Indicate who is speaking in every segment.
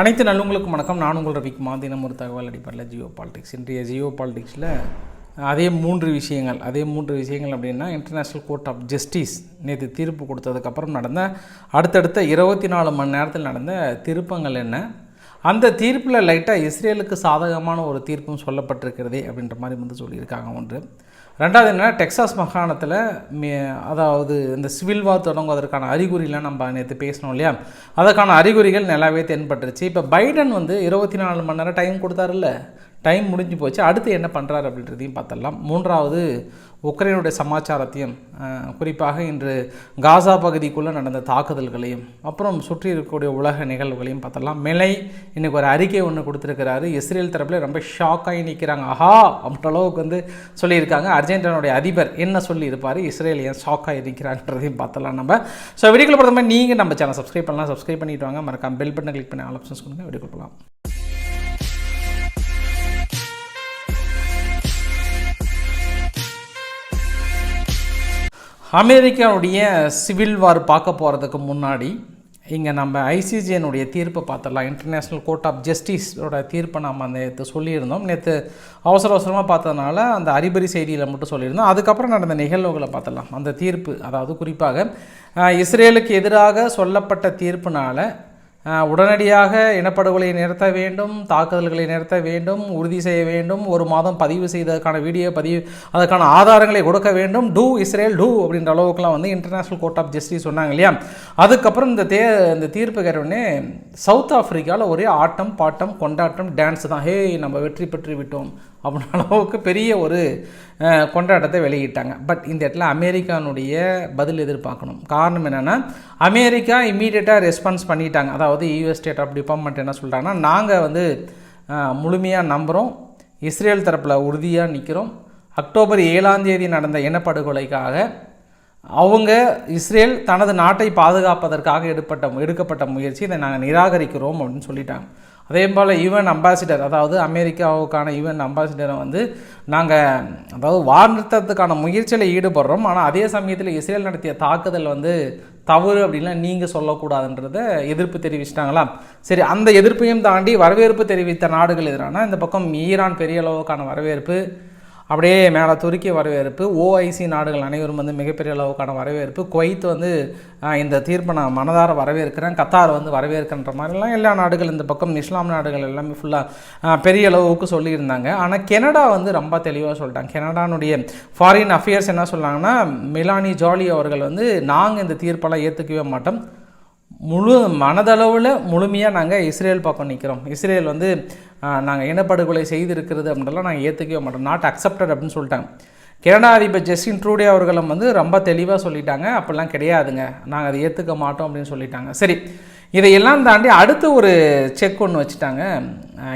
Speaker 1: அனைத்து நல்லவங்களுக்கும் வணக்கம். நான் உங்கள் ரவிக்குமார். தினம் ஒரு தகவல் அடிப்படையில் ஜியோ பாலிடிக்ஸ். இன்றைய ஜியோ பாலிடிக்ஸில் அதே மூன்று விஷயங்கள் அதே மூன்று விஷயங்கள் அப்படின்னா இன்டர்நேஷ்னல் கோர்ட் ஆஃப் ஜஸ்டிஸ் நேற்று தீர்ப்பு கொடுத்ததுக்கப்புறம் நடந்த அடுத்தடுத்த இருபத்தி நாலு மணி நேரத்தில் நடந்த திருப்பங்கள் என்ன? அந்த தீர்ப்பில் லைட்டாக இஸ்ரேலுக்கு சாதகமான ஒரு தீர்ப்பும் சொல்லப்பட்டிருக்கிறதே அப்படின்ற மாதிரி வந்து சொல்லியிருக்காங்க ஒன்று. ரெண்டாவது என்னென்னா டெக்சாஸ் மாகாணத்தில் மே அதாவது இந்த சிவில் வார் தொடங்குவதற்கான அறிகுறிலாம் நம்ம நேற்று பேசணும் இல்லையா? அதற்கான அறிகுறிகள் நல்லாவே தென்பட்டுருச்சு. இப்போ பைடன் வந்து இருபத்தி நாலு மணி நேரம் டைம் கொடுத்தாருல்ல? டைம் முடிஞ்சு போச்சு. அடுத்து என்ன பண்ணுறாரு அப்படின்றதையும் பார்த்துடலாம். மூன்றாவது உக்ரைனுடைய சமாச்சாரத்தையும் குறிப்பாக இன்று காசா பகுதிக்குள்ளே நடந்த தாக்குதல்களையும் அப்புறம் சுற்றி இருக்கக்கூடிய உலக நிகழ்வுகளையும் பார்த்தலாம். மேலே இன்றைக்கி ஒரு அறிக்கை ஒன்று கொடுத்துருக்கிறாரு. இஸ்ரேல் தரப்பில் ரொம்ப ஷாக்காகி நிற்கிறாங்க ஆஹா! அப்படின்ற அளவுக்கு வந்து சொல்லியிருக்காங்க. அர்ஜென்டினாவுடைய அதிபர் என்ன சொல்லியிருப்பார்? இஸ்ரேல் ஏன் ஷாக்காக நிற்கிறாங்கன்றதையும் பார்த்தலாம் நம்ம. ஸோ வீடியோக்குள்ள பார்த்தோம்னா மாதிரி நீங்கள் நம்ம சேனல் சப்ஸ்கிரைப் பண்ணலாம். சப்ஸ்கிரைப் பண்ணிவிட்டு வாங்க. மறக்காம பெல் பட்டனை கிளிக் பண்ணி ஆல் ஆப்ஷன்ஸ் கொடுங்க. வீடியோ போகலாம் அமெரிக்காவுடைய சிவில் வார் பார்க்க போகிறதுக்கு முன்னாடி இங்கே நம்ம ஐசிஜியனுடைய தீர்ப்பை பார்த்துடலாம். இன்டர்நேஷ்னல் கோர்ட் ஆஃப் ஜஸ்டிஸோட தீர்ப்பை நம்ம நேற்று சொல்லியிருந்தோம். நேற்று அவசர அவசரமாக பார்த்ததுனால அந்த அறிபறி செய்தியில் மட்டும் சொல்லியிருந்தோம். அதுக்கப்புறம் நடந்த நிகழ்வுகளை பார்த்துடலாம். அந்த தீர்ப்பு அதாவது குறிப்பாக இஸ்ரேலுக்கு எதிராக சொல்லப்பட்ட தீர்ப்புனால உடனடியாக இனப்படுகொலை நிறுத்த வேண்டும் தாக்குதல்களை நிறுத்த வேண்டும் உறுதி செய்ய வேண்டும் ஒரு மாதம் பதிவு செய்ததற்கான வீடியோ பதிவு அதற்கான ஆதாரங்களை கொடுக்க வேண்டும். டூ இஸ்ரேல் டூ அப்படின்ற அளவுக்குலாம் வந்து இன்டர்நேஷ்னல் கோர்ட் ஆஃப் ஜஸ்டிஸ் சொன்னாங்க இல்லையா? அதுக்கப்புறம் இந்த தே இந்த தீர்ப்பு கேட்டவுடனே சவுத் ஆஃப்ரிக்காவில் ஒரே ஆட்டம் பாட்டம் கொண்டாட்டம் டான்ஸ் தான். ஹே நம்ம வெற்றி பெற்று விட்டோம். அப்படின்ற அளவுக்கு பெரிய ஒரு கொண்டாட்டத்தை வெளியிட்டாங்க. பட் இந்த இடத்துல அமெரிக்கானுடைய பதில் எதிர்பார்க்கணும். காரணம் என்னென்னா அமெரிக்கா இம்மீடியட்டாக ரெஸ்பான்ஸ் பண்ணிட்டாங்க. அதாவது யூஎஸ் ஸ்டேட் ஆஃப் டிபார்ட்மெண்ட் என்ன சொல்கிறாங்கன்னா நாங்கள் வந்து முழுமையாக நம்புகிறோம் இஸ்ரேல் தரப்பில் உறுதியாக நிற்கிறோம் அக்டோபர் ஏழாம் தேதி நடந்த இனப்படுகொலைக்காக அவங்க இஸ்ரேல் தனது நாட்டை பாதுகாப்பதற்காக எடுப்பட்ட எடுக்கப்பட்ட முயற்சி இதை நாங்கள் நிராகரிக்கிறோம் அப்படின்னு சொல்லிட்டாங்க. அதே போல் யுஎன் அம்பாசிடர் அதாவது அமெரிக்காவுக்கான யுஎன் அம்பாசிடரை வந்து நாங்கள் அதாவது வார் நிறுத்தத்துக்கான முயற்சியில் ஈடுபடுறோம். ஆனால் அதே சமயத்தில் இஸ்ரேல் நடத்திய தாக்குதல் வந்து தவறு அப்படின்லாம் நீங்கள் சொல்லக்கூடாதுன்றத எதிர்ப்பு தெரிவிச்சிட்டாங்களா? சரி அந்த எதிர்ப்பையும் தாண்டி வரவேற்பு தெரிவித்த நாடுகள் எதிரான இந்த பக்கம் ஈரான் பெரிய அளவுக்கான வரவேற்பு அப்படியே மேலே துருக்கி வரவேற்பு ஓஐசி நாடுகள் அனைவரும் வந்து மிகப்பெரிய அளவுக்கான வரவேற்பு. குவைத் வந்து இந்த தீர்ப்பை நான் மனதார வரவேற்கிறேன். கத்தார் வந்து வரவேற்கின்ற மாதிரிலாம் எல்லா நாடுகள் இந்த பக்கம் இஸ்லாம் நாடுகள் எல்லாமே ஃபுல்லாக பெரிய அளவுக்கு சொல்லியிருந்தாங்க. ஆனால் கெனடா வந்து ரொம்ப தெளிவாக சொல்லிட்டாங்க. கெனடானுடைய ஃபாரின் அஃபேர்ஸ் என்ன சொல்லாங்கன்னா மிலானி ஜாலி அவர்கள் வந்து நாங்கள் இந்த தீர்ப்பெல்லாம் ஏற்றுக்கவே மாட்டோம். முழு மனதளவில் முழுமையாக நாங்கள் இஸ்ரேல் பக்கம் நிற்கிறோம் இஸ்ரேல் வந்து நாங்கள் இனப்படுகொலை செய்திருக்கிறது அப்படின்றலாம் நாங்கள் ஏற்றுக்கவே மாட்டோம். நாட் அக்செப்டட் அப்படின்னு சொல்லிட்டாங்க. கனடா அதிபர் ஜஸ்டின் ட்ரூடே அவர்களும் வந்து ரொம்ப தெளிவாக சொல்லிட்டாங்க. அப்படிலாம் கிடையாதுங்க. நாங்கள் அதை ஏற்றுக்க மாட்டோம் அப்படின்னு சொல்லிட்டாங்க. சரி. இதையெல்லாம் தாண்டி அடுத்து ஒரு செக் ஒன்று வச்சுட்டாங்க.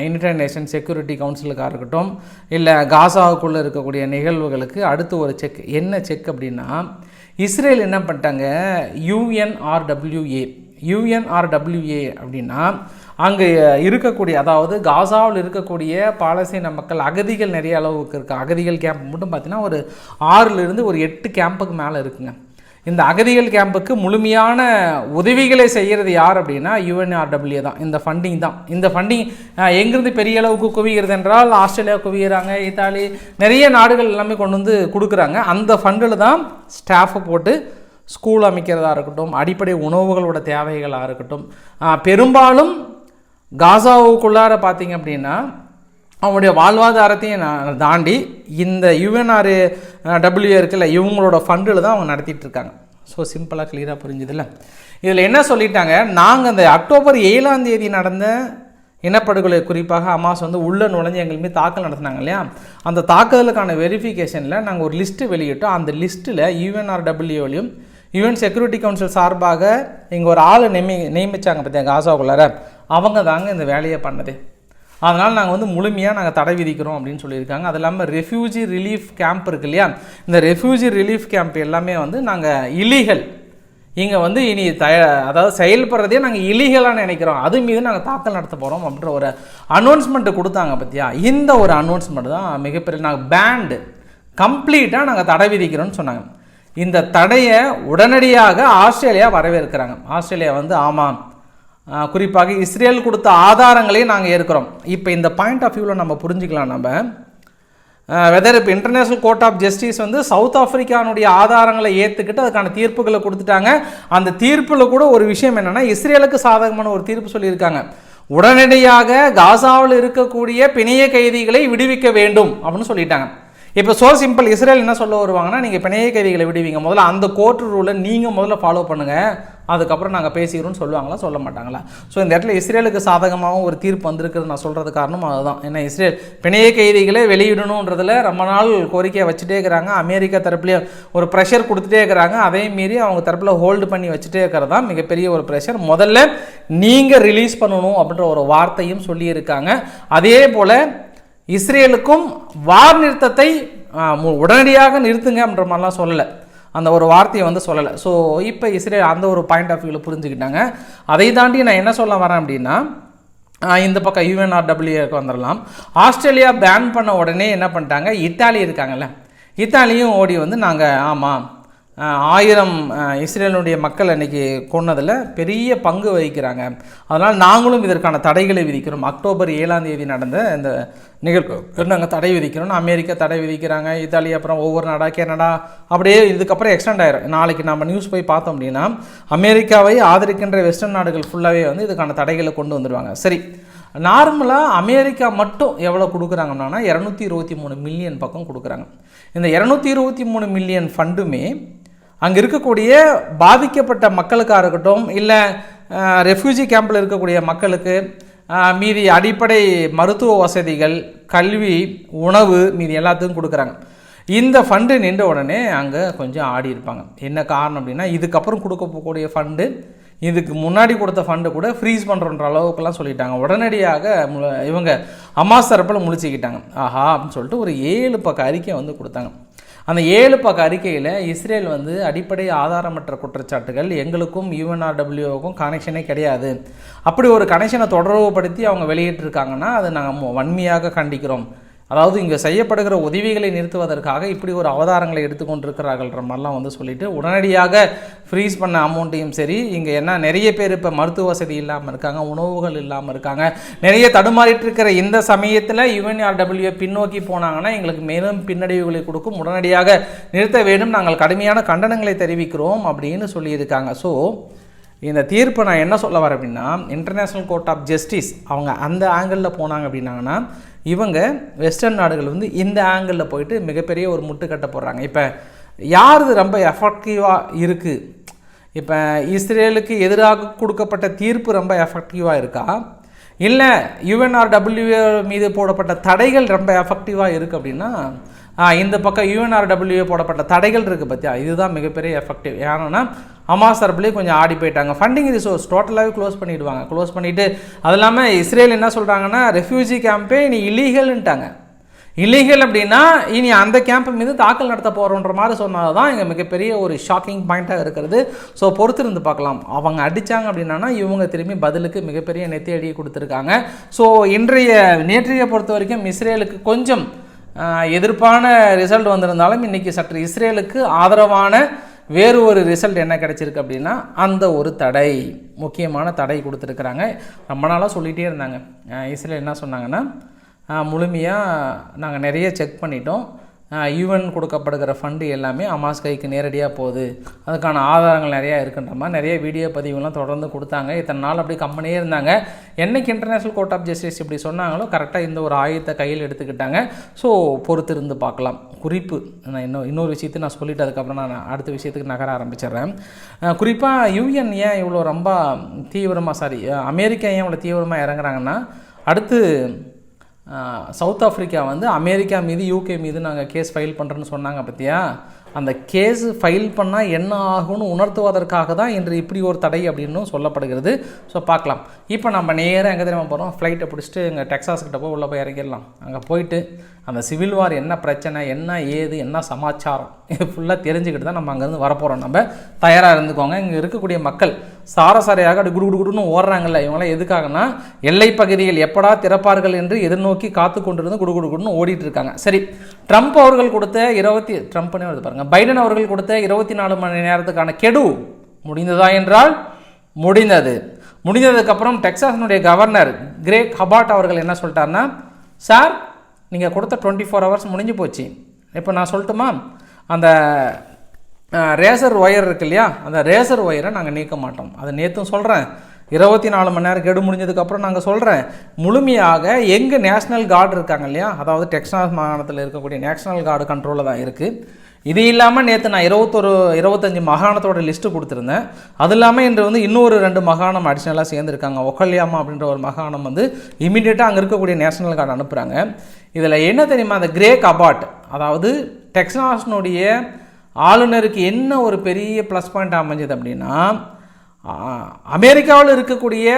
Speaker 1: யுனைடெட் நேஷன் செக்யூரிட்டி கவுன்சிலுக்காக இருக்கட்டும் இல்லை காசாவுக்குள்ளே இருக்கக்கூடிய நிகழ்வுகளுக்கு அடுத்து ஒரு செக். என்ன செக் அப்படின்னா இஸ்ரேல் என்ன பண்ணிட்டாங்க? யூஎன்ஆர்டபிள்யூஏ யூஎன்ஆர்டபிள்யூஏ அப்படின்னா அங்கே இருக்கக்கூடிய அதாவது காசாவில் இருக்கக்கூடிய பாலஸ்தீன மக்கள் அகதிகள் நிறைய அளவுக்கு இருக்குது அகதிகள் கேம்ப் மட்டும் பார்த்தீங்கன்னா ஒரு ஆறிலிருந்து ஒரு எட்டு கேம்புக்கு மேலே இருக்குங்க. இந்த அகதிகள் கேம்புக்கு முழுமையான உதவிகளை செய்கிறது யார் அப்படின்னா யுஎன்ஆர்டபிள்யூ தான். இந்த ஃபண்டிங் தான். இந்த ஃபண்டிங் எங்கேருந்து பெரிய அளவுக்கு குவிகிறது என்றால் ஆஸ்திரேலியா குவிகிறாங்க இத்தாலி நிறைய நாடுகள் எல்லாமே கொண்டு வந்து கொடுக்குறாங்க. அந்த ஃபண்டில் தான் ஸ்டாஃபை போட்டு ஸ்கூல் அமைக்கிறதா இருக்கட்டும் அடிப்படை உணவுகளோட தேவைகளாக இருக்கட்டும் பெரும்பாலும் காசாவுக்குள்ளார பார்த்தீங்க அப்படின்னா அவங்களுடைய வாழ்வாதாரத்தையும் நான் தாண்டி இந்த யுஎன்ஆர் டபிள்யூ இருக்குல்ல இவங்களோட ஃபண்டில் தான் அவங்க நடத்திட்டு இருக்காங்க. ஸோ சிம்பிளாக கிளியராக புரிஞ்சுதுல்ல? இதில் என்ன சொல்லிட்டாங்க? நாங்கள் அந்த அக்டோபர் ஏழாம் தேதி நடந்த இனப்படுகொலை குறிப்பாக அமாஸ் வந்து உள்ளே நுழைஞ்சு எங்கள் மீது தாக்கல் நடத்தினாங்க இல்லையா? அந்த தாக்குதலுக்கான வெரிஃபிகேஷனில் நாங்கள் ஒரு லிஸ்ட்டு வெளியிட்டோம். அந்த லிஸ்ட்டில் யூஎன்ஆர்டபிள்யூலையும் யுஎன் செக்யூரிட்டி கவுன்சில் சார்பாக இங்கே ஒரு ஆளை நியமி நியமித்தாங்க பார்த்தியா காசாவுக்குள்ளார அவங்க தாங்க இந்த வேலையை பண்ணது. அதனால் நாங்கள் வந்து முழுமையாக நாங்கள் தடை விதிக்கிறோம் அப்படின்னு சொல்லியிருக்காங்க. அது இல்லாமல் ரெஃப்யூஜி ரிலீஃப் கேம்ப் இருக்கு இல்லையா? இந்த ரெஃப்யூஜி ரிலீஃப் கேம்ப் எல்லாமே வந்து நாங்கள் இலீகல் இங்கே வந்து இனி த அதாவது செயல்படுறதே நாங்கள் இலீகலாக நினைக்கிறோம். அது மீது நாங்கள் தாக்கல் நடத்த போகிறோம் அப்படின்ற ஒரு அனௌன்ஸ்மெண்ட்டு கொடுத்தாங்க பற்றியா இந்த ஒரு அனௌன்ஸ்மெண்ட் தான் மிகப்பெரிய நாங்கள் பேண்டு கம்ப்ளீட்டாக நாங்கள் தடை விதிக்கிறோம்னு சொன்னாங்க. இந்த தடையை உடனடியாக ஆஸ்திரேலியா வரவேற்கிறாங்க. ஆஸ்திரேலியா வந்து ஆமாம். குறிப்பாக இஸ்ரேல் கொடுத்த ஆதாரங்களையும் நாங்கள் ஏற்கிறோம். இப்போ இந்த பாயிண்ட் ஆஃப் வியூவில் நம்ம புரிஞ்சுக்கலாம் நம்ம. வெதர் இப்போ இன்டர்நேஷனல் கோர்ட் ஆஃப் ஜஸ்டிஸ் வந்து சவுத் ஆஃப்ரிக்கானுடைய ஆதாரங்களை ஏற்றுக்கிட்டு அதுக்கான தீர்ப்புகளை கொடுத்துட்டாங்க. அந்த தீர்ப்பில் கூட ஒரு விஷயம் என்னென்னா இஸ்ரேலுக்கு சாதகமான ஒரு தீர்ப்பு சொல்லியிருக்காங்க. உடனடியாக காசாவில் இருக்கக்கூடிய பிணைய கைதிகளை விடுவிக்க வேண்டும் அப்படின்னு சொல்லிட்டாங்க. இப்போ சோ சிம்பிள் இஸ்ரேல் என்ன சொல்ல வருவாங்கன்னா நீங்கள் பிணைய கைதிகளை விடுவீங்க. முதல்ல அந்த கோர்ட் ரூலை நீங்கள் முதல்ல ஃபாலோ பண்ணுங்கள் அதுக்கப்புறம் நாங்கள் பேசிக்கிறோம்னு சொல்லுவாங்களா? சொல்ல மாட்டாங்களா? ஸோ இந்த இடத்துல இஸ்ரேலுக்கு சாதகமாகவும் ஒரு தீர்ப்பு வந்திருக்கிறது நான் சொல்கிறது காரணம் அதுதான். ஏன்னா இஸ்ரேல் பிணைய கைதிகளை வெளியிடணுன்றதில் ரொம்ப நாள் கோரிக்கையை வச்சுட்டே இருக்கிறாங்க. அமெரிக்கா தரப்புலேயே ஒரு ப்ரெஷர் கொடுத்துட்டே இருக்கிறாங்க. அதே மீறி அவங்க தரப்பில் ஹோல்டு பண்ணி வச்சுட்டே இருக்கிறது தான் மிகப்பெரிய ஒரு ப்ரெஷர் முதல்ல நீங்கள் ரிலீஸ் பண்ணணும் அப்படின்ற ஒரு வார்த்தையும் சொல்லியிருக்காங்க. அதே போல் இஸ்ரேலுக்கும் வார் நிறுத்தத்தை மு- உடனடியாக நிறுத்துங்க அப்படின்ற மாதிரிலாம் சொல்லலை. அந்த ஒரு வார்த்தையை வந்து சொல்லலை. ஸோ இப்போ இஸ்ரேல் அந்த ஒரு பாயிண்ட் ஆஃப் வியூவில் புரிஞ்சுக்கிட்டாங்க. அதை தாண்டி நான் என்ன சொல்ல வரேன் அப்படின்னா இந்த பக்கம் யூஎன்ஆர்டபிள்யூக்கு வந்துடலாம் ஆஸ்திரேலியா பேன் பண்ண உடனே என்ன பண்ணிட்டாங்க? இத்தாலி இருக்காங்கல்ல. இத்தாலியும் ஓடி வந்து நாங்கள் ஆமாம் ஆயிரம் இஸ்ரேலுடைய மக்கள் அன்றைக்கி கொன்னதில் பெரிய பங்கு வகிக்கிறாங்க. அதனால் நாங்களும் இதற்கான தடைகளை விதிக்கிறோம். அக்டோபர் ஏழாம் தேதி நடந்த இந்த நிகழ்வு. நாங்கள் தடை விதிக்கிறோம் அமெரிக்கா தடை விதிக்கிறாங்க இத்தாலி அப்புறம் ஒவ்வொரு நாடா கனடா அப்படியே இதுக்கப்புறம் எக்ஸ்டெண்ட் ஆயிரும். நாளைக்கு நம்ம நியூஸ் போய் பார்த்தோம் அப்படின்னா அமெரிக்காவை ஆதரிக்கின்ற வெஸ்டர்ன் நாடுகள் ஃபுல்லாகவே வந்து இதுக்கான தடைகளை கொண்டு வந்துடுவாங்க சரி நார்மலாக அமெரிக்கா மட்டும் எவ்வளோ கொடுக்குறாங்கன்னா இரநூத்தி இருபத்தி மூணு மில்லியன் பக்கம் கொடுக்குறாங்க. இந்த இரநூத்தி இருபத்தி மூணு மில்லியன் ஃபண்டுமே அங்கே இருக்கக்கூடிய பாதிக்கப்பட்ட மக்களுக்காக இருக்கட்டும் இல்லை ரெஃப்யூஜி கேம்பில் இருக்கக்கூடிய மக்களுக்கு மீதி அடிப்படை மருத்துவ வசதிகள் கல்வி உணவு மீதி எல்லாத்துக்கும் கொடுக்குறாங்க. இந்த ஃபண்டு நின்ற உடனே அங்கே கொஞ்சம் ஆடி இருப்பாங்க. என்ன காரணம் அப்படின்னா இதுக்கப்புறம் கொடுக்க போகக்கூடிய ஃபண்டு இதுக்கு முன்னாடி கொடுத்த ஃபண்டு கூட ஃப்ரீஸ் பண்ணுறன்ற அளவுக்குலாம் சொல்லிட்டாங்க. உடனடியாக மு- இவங்க அம்மா தரப்பில் முழிச்சிக்கிட்டாங்க. ஆஹா அப்படின்னு சொல்லிட்டு ஒரு ஏழு பக்க அறிக்கை வந்து கொடுத்தாங்க. அந்த ஏழு பக்க அறிக்கையில் இஸ்ரேல் வந்து அடிப்படை ஆதாரமற்ற குற்றச்சாட்டுகள் எங்களுக்கும் யூஎன்ஆர்டபிள்யூவுக்கும் கனெக்ஷனே கிடையாது. அப்படி ஒரு கனெக்ஷனை தொடர்புபடுத்தி அவங்க வெளியிட்டிருக்காங்கன்னா அதை நாங்கள் வன்மையாக கண்டிக்கிறோம். அதாவது இங்கே செய்யப்படுகிற உதவிகளை நிறுத்துவதற்காக இப்படி ஒரு அவதாரங்களை எடுத்துக்கொண்டிருக்கிறார்கள்ன்ற மாதிரிலாம் வந்து சொல்லிட்டு உடனடியாக ஃப்ரீஸ் பண்ண அமௌண்ட்டையும் சரி இங்கே என்ன நிறைய பேர் இப்போ மருத்துவ வசதி இல்லாமல் இருக்காங்க உணவுகள் இல்லாமல் இருக்காங்க. நிறைய தடுமாறிட்டு இருக்கிற இந்த சமயத்தில் யுஎன்ஆர்டபிள்யூ பின்னோக்கி போனாங்கன்னா எங்களுக்கு மேலும் பின்னடைவுகளை கொடுக்கும். உடனடியாக நிறுத்த வேண்டும். நாங்கள் கடுமையான கண்டனங்களை தெரிவிக்கிறோம் அப்படின்னு சொல்லியிருக்காங்க. ஸோ இந்த தீர்ப்பை நான் என்ன சொல்ல வரேன் அப்படின்னா இன்டர்நேஷ்னல் கோர்ட் ஆஃப் ஜஸ்டிஸ் அவங்க அந்த ஆங்கிளில் போனாங்க அப்படின்னாங்கன்னா இவங்க வெஸ்டர்ன் நாடுகள் வந்து இந்த ஆங்கிளில் போயிட்டு மிகப்பெரிய ஒரு முட்டுக்கட்டை போடுறாங்க இப்போ யார் இது ரொம்ப எஃபெக்டிவாக இருக்குது இப்போ இஸ்ரேலுக்கு எதிராக கொடுக்கப்பட்ட தீர்ப்பு ரொம்ப எஃபெக்டிவாக இருக்கா? இல்லை யுஎன்ஆர்டபிள்யூ மீது போடப்பட்ட தடைகள் ரொம்ப எஃபெக்டிவாக இருக்குது அப்படின்னா இந்த பக்கம் யுஎன்ஆர்டபிள்யூ போடப்பட்ட தடைகள் இருக்குது பார்த்தியா இதுதான் மிகப்பெரிய எஃபெக்டிவ் ஏன்னா அம்மா சார்பிலே கொஞ்சம் ஆடி போயிட்டாங்க. ஃபண்டிங் ரிசோர்ஸ் டோட்டலாகவே க்ளோஸ் பண்ணிவிடுவாங்க க்ளோஸ் பண்ணிவிட்டு அது இல்லாமல் இஸ்ரேல் என்ன சொல்கிறாங்கன்னா ரெஃப்யூஜி கேம்பே நீ இல்லீகல்ன்ட்டாங்க இல்லீகல் அப்படின்னா இனி அந்த கேம்ப் மீது தாக்கல் நடத்த போகிறோன்ற மாதிரி சொன்னால் தான் இங்கே மிகப்பெரிய ஒரு ஷாக்கிங் பாயிண்ட்டாக இருக்கிறது. ஸோ பொறுத்திருந்து பார்க்கலாம். அவங்க அடித்தாங்க அப்படின்னா இவங்க திரும்பி பதிலுக்கு மிகப்பெரிய நெத்தி அடியை கொடுத்துருக்காங்க. ஸோ இன்றைய நேற்றைய பொறுத்த வரைக்கும் இஸ்ரேலுக்கு கொஞ்சம் எதிர்ப்பான ரிசல்ட் வந்திருந்தாலும் இன்றைக்கி சற்று இஸ்ரேலுக்கு ஆதரவான வேறு ஒரு ரிசல்ட் என்ன கிடச்சிருக்கு அப்படின்னா அந்த ஒரு தடை முக்கியமான தடை கொடுத்துருக்குறாங்க. ரொம்ப நாளாக சொல்லிகிட்டே இருந்தாங்க. இஸ்ரேல் என்ன சொன்னாங்கன்னா முழுமையாக நாங்கள் நிறைய செக் பண்ணிட்டோம். யூஎன் கொடுக்கப்படுகிற ஃபண்டு எல்லாமே அமாஸ் கைக்கு நேரடியாக போகுது. அதுக்கான ஆதாரங்கள் நிறையா இருக்குன்ற மாதிரி நிறைய வீடியோ பதிவுலாம் தொடர்ந்து கொடுத்தாங்க. இத்தனை நாள் அப்படி கம்பெனியே இருந்தாங்க. என்னைக்கு இன்டர்நேஷ்னல் கோர்ட் ஆஃப் ஜஸ்டிஸ் இப்படி சொன்னாங்களோ கரெக்டாக இந்த ஒரு ஆயுதத்தை கையில் எடுத்துக்கிட்டாங்க. ஸோ பொறுத்திருந்து பார்க்கலாம். குறிப்பு நான் இன்னும் இன்னொரு விஷயத்தை நான் சொல்லிவிட்டு அதுக்கப்புறம் நான் அடுத்த விஷயத்துக்கு நகர ஆரம்பிச்சிடுறேன். குறிப்பாக யூஎன் ஏன் இவ்வளோ ரொம்ப தீவிரமாக சாரி அமெரிக்கா ஏன் இவ்வளோ தீவிரமாக இறங்குறாங்கன்னா அடுத்து சவுத் ஆஃப்ரிக்கா வந்து அமெரிக்கா மீது யூகே மீது நாங்கள் கேஸ் ஃபைல் பண்ணுறோன்னு சொன்னாங்க பார்த்தியா அந்த கேஸ் ஃபைல் பண்ணால் என்ன ஆகும்னு உணர்த்துவதற்காக தான் இன்று இப்படி ஒரு தடை அப்படின்னும் சொல்லப்படுகிறது. ஸோ பார்க்கலாம். இப்போ நம்ம நேராக எங்கே தெரியுமா போகிறோம் ஃப்ளைட்டை பிடிச்சிட்டு எங்கள் டெக்ஸாஸ் கிட்ட போய் உள்ளே போய் இறங்கிடலாம். அங்கே போயிட்டு அந்த சிவில் வார் என்ன பிரச்சனை என்ன ஏது என்ன சமாச்சாரம் இது ஃபுல்லாக தெரிஞ்சுக்கிட்டு தான் நம்ம அங்கேருந்து வரப்போகிறோம் நம்ம தயாராக இருந்துக்கோங்க. இங்கே இருக்கக்கூடிய மக்கள் சாரசாரையாக அப்படி குடு குடு குடுன்னு ஓடுறாங்கல்ல இவங்களாம் எதுக்காகனா எல்லை பகுதியில் எப்படா திறப்பார்கள் என்று எதிர்நோக்கி காத்து கொண்டிருந்து குடு குடு குடுன்னு ஓடிட்டு இருக்காங்க. சரி ட்ரம்ப் அவர்கள் கொடுத்த இருபத்தி ட்ரம்ப்னே வருது பாருங்க. பைடன் அவர்கள் கொடுத்த இருபத்தி நாலு மணி நேரத்துக்கான கெடு முடிந்ததா என்றால் முடிந்தது. முடிந்ததுக்கப்புறம் டெக்சாஸினுடைய கவர்னர் கிரேக் ஹபாட் அவர்கள் என்ன சொல்லிட்டாருன்னா சார் நீங்கள் கொடுத்த டுவெண்ட்டி ஃபோர் ஹவர்ஸ் முடிஞ்சு போச்சு. இப்போ நான் சொல்லட்டுமா? அந்த ரேசர் ஒயர் இருக்கு இல்லையா? அந்த ரேசர் ஒயரை நாங்கள் நீக்க மாட்டோம். அதை நேற்றும் சொல்கிறேன் இருபத்தி நாலு மணி நேரம் கெடு முடிஞ்சதுக்கப்புறம் நாங்கள் சொல்கிறேன் முழுமையாக எங்கள் நேஷ்னல் கார்டு இருக்காங்க இல்லையா? அதாவது டெக்ஸாஸ் மாகாணத்தில் இருக்கக்கூடிய நேஷ்னல் கார்டு கண்ட்ரோலில் தான் இருக்குது இது இல்லாமல் நேற்று நான் இருபத்தொரு இருபத்தஞ்சி மாகாணத்தோட லிஸ்ட்டு கொடுத்துருந்தேன். அது இல்லாமல் இன்று வந்து இன்னொரு ரெண்டு மாகாணம் அடிஷ்னலாக சேர்ந்துருக்காங்க. ஒகல்யாமா அப்படின்ற ஒரு மாகாணம் வந்து இமீடியட்டாக அங்கே இருக்கக்கூடிய நேஷனல் கார்டு அனுப்புகிறாங்க இதில் என்ன தெரியுமா? அந்த கிரே கபாட் அதாவது டெக்ஸாஸ்னுடைய ஆளுநருக்கு என்ன ஒரு பெரிய ப்ளஸ் பாயிண்ட் அமைஞ்சது அப்படின்னா அமெரிக்காவில் இருக்கக்கூடிய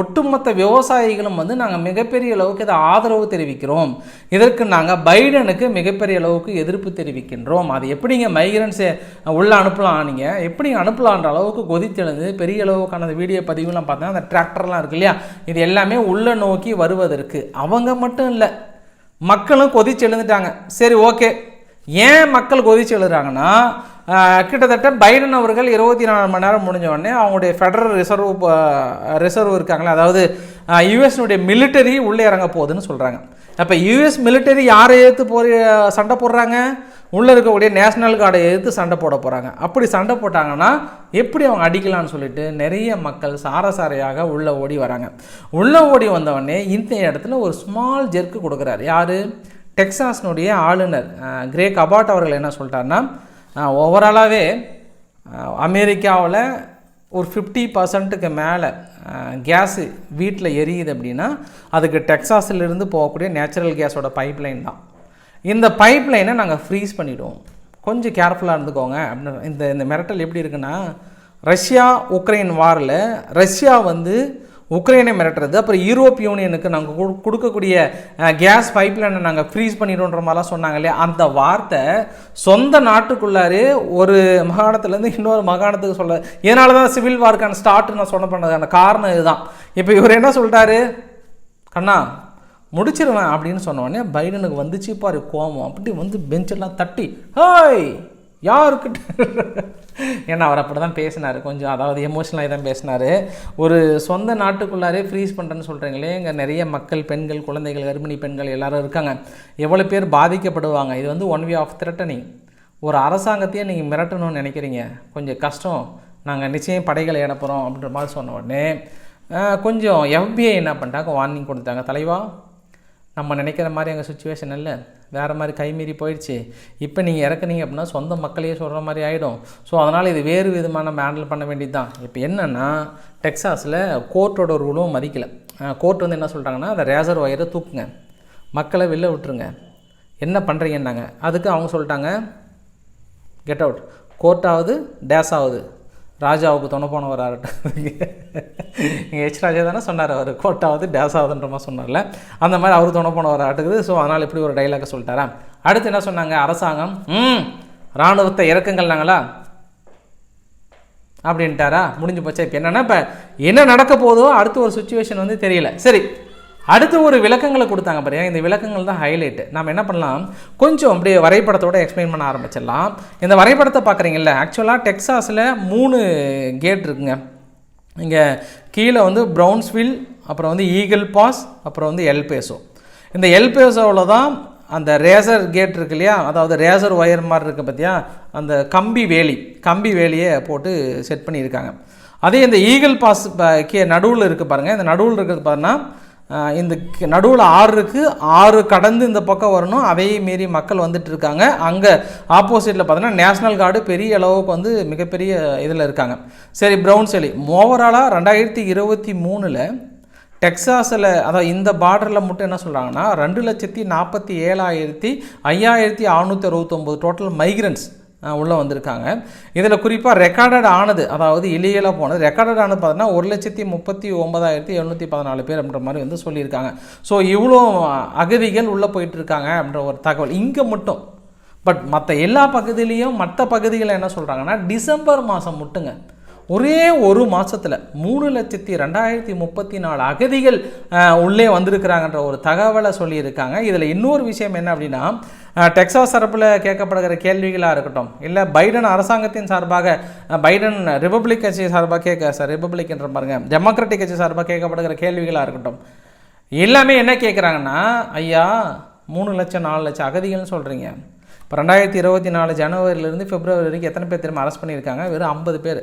Speaker 1: ஒட்டுமொத்த விவசாயிகளும் வந்து நாங்கள் மிகப்பெரிய அளவுக்கு இதை ஆதரவு தெரிவிக்கிறோம். இதற்கு நாங்கள் பைடனுக்கு மிகப்பெரிய அளவுக்கு எதிர்ப்பு தெரிவிக்கின்றோம். அது எப்படிங்க மைக்ரன்ஸை உள்ளே அனுப்பலாம்? நீங்கள் எப்படி அனுப்பலான்ற அளவுக்கு கொதித்தெழுந்து பெரிய அளவுக்கான அந்த வீடியோ பதிவுலாம் பார்த்தா அந்த டிராக்டர்லாம் இருக்கு இல்லையா? இது எல்லாமே உள்ளே நோக்கி வருவதற்கு. அவங்க மட்டும் இல்லை மக்களும் கொதிச்செழுந்துட்டாங்க சரி ஓகே ஏன் மக்கள் கொதிச்சு எழுதுறாங்கன்னா கிட்டத்தட்ட பைடன் அவர்கள் இருபத்தி நாலு மணி நேரம் முடிஞ்ச உடனே அவங்களுடைய ஃபெடரல் ரிசர்வ் ரிசர்வ் இருக்காங்களே அதாவது யூஎஸ்னுடைய மிலிட்டரி உள்ளே இறங்க போகுதுன்னு சொல்கிறாங்க அப்போ யூஎஸ் மிலிட்டரி யாரை எதிர்த்து போய் சண்டை போடுறாங்க? உள்ளே இருக்கக்கூடிய நேஷனல் கார்டை எதிர்த்து சண்டை போட போகிறாங்க அப்படி சண்டை போட்டாங்கன்னா எப்படி அவங்க அடிக்கலாம்னு சொல்லிட்டு நிறைய மக்கள் சாரசாரையாக உள்ளே ஓடி வராங்க. உள்ளே ஓடி வந்தவொடனே இந்த இடத்துல ஒரு ஸ்மால் ஜெர்க்கு கொடுக்குறாரு. யார்? டெக்சாஸ்னுடைய ஆளுநர் கிரேக் அபாட் அவர்கள் என்ன சொல்லிட்டாருன்னா ஓவராலாகவே அமெரிக்காவில் ஒரு ஃபிஃப்டி பர்சன்ட்டுக்கு மேலே கேஸு வீட்டில் எரியுது அப்படின்னா அதுக்கு டெக்ஸாஸிலிருந்து போகக்கூடிய நேச்சுரல் கேஸோட பைப்லைன் தான். இந்த பைப்லைனை நாங்கள் ஃப்ரீஸ் பண்ணிவிடுவோம் கொஞ்சம் கேர்ஃபுல்லாக இருந்துக்கோங்க. அப்படின்னு இந்த இந்த மிரட்டல் எப்படி இருக்குன்னா ரஷ்யா உக்ரைன் வாரில் ரஷ்யா வந்து உக்ரைனை மிரட்டுறது அப்புறம் யூரோப் யூனியனுக்கு நாங்கள் கொடு கொடுக்கக்கூடிய கேஸ் பைப்லைனை நாங்கள் ஃப்ரீஸ் பண்ணிடுன்ற மாதிரிலாம் சொன்னாங்க இல்லையா? அந்த வார்த்தை சொந்த நாட்டுக்குள்ளாரே ஒரு மாகாணத்துலேருந்து இன்னொரு மாகாணத்துக்கு சொல்ல இதனால தான் சிவில் வார்க்கான ஸ்டார்ட் நான் சொன்ன பண்ணதுக்கான காரணம் இதுதான். இப்போ இவர் என்ன சொல்லிட்டாரு? கண்ணா முடிச்சிருவேன் அப்படின்னு சொன்ன உடனே பைடனுக்கு வந்துச்சு பாரு கோபம். அப்படி வந்து பெஞ்செல்லாம் தட்டி ஹாய் யாருக்கிட்ட? ஏன்னா அவர் அப்படி தான் பேசினார். கொஞ்சம் அதாவது எமோஷனலாக தான் பேசினார். ஒரு சொந்த நாட்டுக்குள்ளாரே ஃப்ரீஸ் பண்ணுறேன்னு சொல்கிறீங்களே இங்கே நிறைய மக்கள் பெண்கள் குழந்தைகள் கர்ப்பிணி பெண்கள் எல்லாரும் இருக்காங்க. எவ்வளோ பேர் பாதிக்கப்படுவாங்க? இது வந்து ஒன் வே ஆஃப் த்ரெட்டனிங் ஒரு அரசாங்கத்தையே நீங்கள் மிரட்டணும்னு நினைக்கிறீங்க. கொஞ்சம் கஷ்டம். நாங்கள் நிச்சயம் படைகளை அனுப்புகிறோம் அப்படின்ற மாதிரி சொன்ன உடனே கொஞ்சம் எஃபிஐ என்ன பண்ணிட்டாங்க? வார்னிங் கொடுத்தாங்க தலைவா நம்ம நினைக்கிற மாதிரி அங்கே சுச்சுவேஷன் இல்லை. வேறு மாதிரி கைமீறி போயிடுச்சு. இப்போ நீங்கள் இறக்குனீங்க அப்படின்னா சொந்த மக்களையே சொல்கிற மாதிரி ஆகிடும் ஸோ அதனால் இது வேறு விதமாக நம்ம ஹேண்டில் பண்ண வேண்டியது தான் இப்போ என்னென்னா டெக்ஸாஸில் கோர்ட்டோட ரூலும் மதிக்கலை. கோர்ட் வந்து என்ன சொல்கிறாங்கன்னா அந்த ரேசர் ஒயரை தூக்குங்க. மக்களை வெளில விட்டுருங்க. என்ன பண்ணுறீங்கன்னாங்க அதுக்கு அவங்க சொல்லிட்டாங்க கெட் அவுட் கோர்ட் ஆகுது டேஸ் ஆகுது. ராஜாவுக்கு துணை போனவர் ஆகட்டும் இங்கே ஹெச் ராஜா தானே சொன்னார். அவர் கோட்டாவது டேஸ் மாதிரி சொன்னார்ல. அந்த மாதிரி அவர் துணை போனவர் ஆட்டுக்குது ஸோ அதனால் இப்படி ஒரு டைலாக சொல்லிட்டாரா? அடுத்து என்ன சொன்னாங்க? அரசாங்கம் ம் இராணுவத்தை இறக்குங்கள் நாங்களா? அப்படின்ட்டாரா? முடிஞ்சு போச்சா? இப்போ என்னென்னா இப்போ என்ன நடக்க போதோ அடுத்து ஒரு சுச்சுவேஷன் வந்து தெரியல. சரி அடுத்து ஒரு விளக்கங்களை கொடுத்தாங்க பாருங்க. இந்த விளக்கங்கள் தான் ஹைலைட் நம்ம என்ன பண்ணலாம்? கொஞ்சம் அப்படியே வரைபடத்தோட எக்ஸ்பிளைன் பண்ண ஆரம்பிச்சிடலாம். இந்த வரைபடத்தை பார்க்குறீங்கல்ல ஆக்சுவலாக டெக்ஸாஸில் மூணு கேட் இருக்குங்க. இங்கே கீழே வந்து ப்ரௌன்ஸ்வில் அப்புறம் வந்து ஈகிள் பாஸ் அப்புறம் வந்து எல்பேசோ இந்த எல்பேசோவில் தான் அந்த ரேசர் கேட் இருக்கு இல்லையா? அதாவது ரேசர் ஒயர் மாதிரி இருக்குது பார்த்தியா அந்த கம்பி வேலி கம்பி வேலியை போட்டு செட் பண்ணியிருக்காங்க. அதே இந்த ஈகிள் பாஸ் கே நடுவில் இருக்குது பாருங்கள் இந்த நடுவில் இருக்கிறது பாருன்னா இந்த நடுவில் ஆறு இருக்குது ஆறு கடந்து இந்த பக்கம் வரணும். அதையே மீறி மக்கள் வந்துட்டு இருக்காங்க. அங்கே ஆப்போசிட்டில் பார்த்தீங்கன்னா நேஷனல் கார்டு பெரிய அளவுக்கு வந்து மிகப்பெரிய இதில் இருக்காங்க. சரி ப்ரௌன் செலி ஓவராலாக ரெண்டாயிரத்தி இருபத்தி மூணில் டெக்ஸாஸில் அதாவது இந்த பார்டரில் மட்டும் என்ன சொல்கிறாங்கன்னா ரெண்டு லட்சத்தி நாற்பத்தி ஏழாயிரத்தி ஐயாயிரத்தி அறநூற்றி அறுபத்தொம்போது டோட்டல் மைக்ரன்ஸ் உள்ளே வந்திருக்காங்க. இதில் குறிப்பாக ரெக்கார்டட் ஆனது அதாவது இல்லீகலாக போனது. ரெக்கார்டட் ஆனது பார்த்தீங்கன்னா ஒரு லட்சத்தி முப்பத்தி ஒன்பதாயிரத்தி எழுநூற்றி பதினாலு பேர் அப்படின்ற மாதிரி வந்து சொல்லியிருக்காங்க. ஸோ இவ்வளோ அகதிகள் உள்ளே போயிட்டுருக்காங்க அப்படின்ற ஒரு தகவல். இங்கே மட்டும். பட் மற்ற எல்லா பகுதியிலையும் மற்ற பகுதிகளில் என்ன சொல்கிறாங்கன்னா டிசம்பர் மாதம் மட்டுங்க. ஒரே ஒரு மாதத்தில் மூணு லட்சத்தி ரெண்டாயிரத்தி முப்பத்தி நாலு அகதிகள் உள்ளே வந்திருக்கிறாங்கன்ற ஒரு தகவலை சொல்லியிருக்காங்க. இதில் இன்னொரு விஷயம் என்ன அப்படின்னா அஹ், டெக்சாஸ் தரப்பில் கேட்கப்படுகிற கேள்விகளாக இருக்கட்டும். இல்லை பைடன் அரசாங்கத்தின் சார்பாக பைடன் ரிப்பப்ளிக் கட்சி சார்பாக கேட்க சார் ரிப்பப்ளிக்ன்ற பாருங்க டெமோக்ராட்டிக் கட்சி சார்பாக கேட்கப்படுகிற கேள்விகளாக இருக்கட்டும். எல்லாமே என்ன கேட்குறாங்கன்னா ஐயா மூணு லட்சம் நாலு லட்சம் அகதிகள்னு சொல்கிறீங்க இப்போ ரெண்டாயிரத்தி இருபத்தி நாலு ஜனவரியிலேருந்து பிப்ரவரி வரைக்கும் எத்தனை பேர் திரும்ப அரெஸ்ட் பண்ணியிருக்காங்க? வெறும் ஐம்பது பேர்.